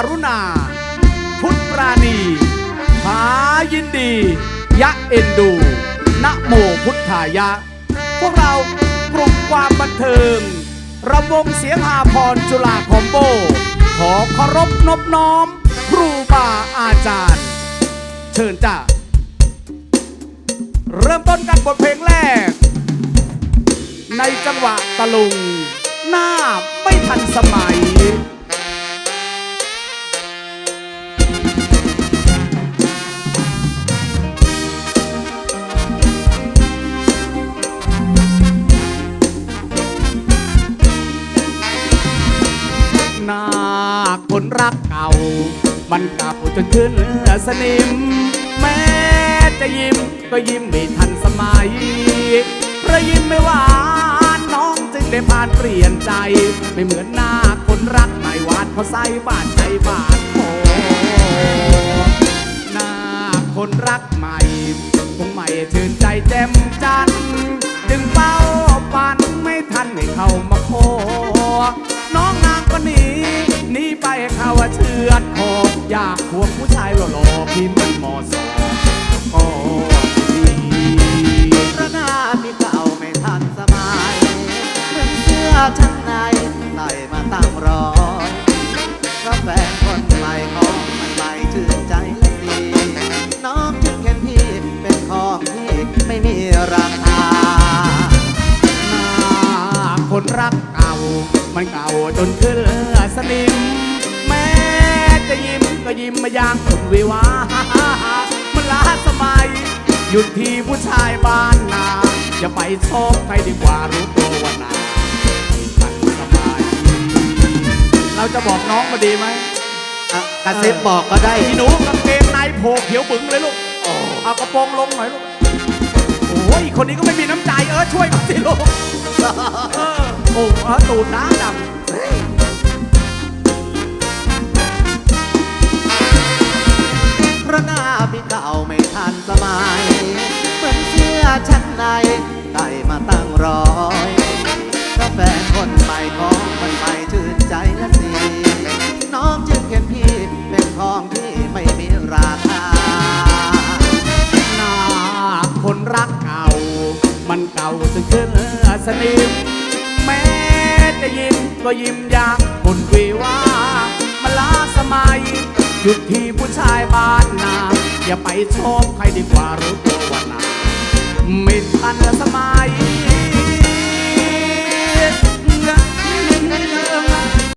การุณา พุทธปราณี หายินดี ยะเอ็นดู นะโมพุทธายะ พวกเรากลุ่มความบันเทิงรำวงเสียงหาพรจุฬาคอมโบ ขอเคารพนบน้อม ครูบาอาจารย์ เชิญจ้าเริ่มต้นกันบทเพลงแรก ในจังหวะตะลุง หน้าไม่ทันสมัย รักเก่า มันเก่าจนขึ้นสนิม แม้จะยิ้มก็ยิ้มไม่ทันสมัยเพราะยิ้มไม่หวานน้องจึงได้ผ่านเปลี่ยนใจ ไม่เหมือนหน้าคนรักไม่หวานเพราะใส่บาดใจบาดโอหน้าคนรักใหม่คงไม่ชื่นใจ อยากควงผู้ชายหล่อๆที่มันเหมอสอก็ดีพระหน้าพี่เก่าไม่ทันสมัยเหมือนเสื้อชั้นในใส่มาตั้งร้อยเพราะแฟนคนใหม่ของมันใหม่ชื่นใจและดี น้องจึงเห็นพี่เป็นของที่ไม่มีราคาหน้าคนรักเก่า มันเก่าจนขึ้นส ยิ้มมาอย่างคนวิวาห์มันล้าสมัย หยุดที่ผู้ชายบ้านนาอย่าไปชอบใครดีกว่ารู้ตัวว่านาทันสมัยเราจะบอกน้องมาดีไหมอะกระซิบบอกก็ได้อีหนูกางเกงในโผล่เขียวบึ๋งเลยลูกเอากระโปรงลงหน่อยลูกโอ้ยคนนี้ก็ไม่มีน้ำใจเออช่วยมาสิลูก เออโอ้เออตูดน้ำดำ พี่เก่าไม่ทันสมัย เหมือนเสื้อชั้นในใส่มาตั้งร้อยกาแฟนคนใหม่ของมันใหม่ชื่นใจและสี น้องจึงเห็นพี่เป็นของที่ไม่มีราคาหน้าคนรักเก่า มันเก่าจนขึ้นสนิมแม้จะยิ้มก็ยิ้มยางคนวิวามันล้าสมัยหยุดที่ผู้ชายบ้านนา อย่าไปชอบใครดีกว่ารู้ตัวว่านาไม่ทันสมัย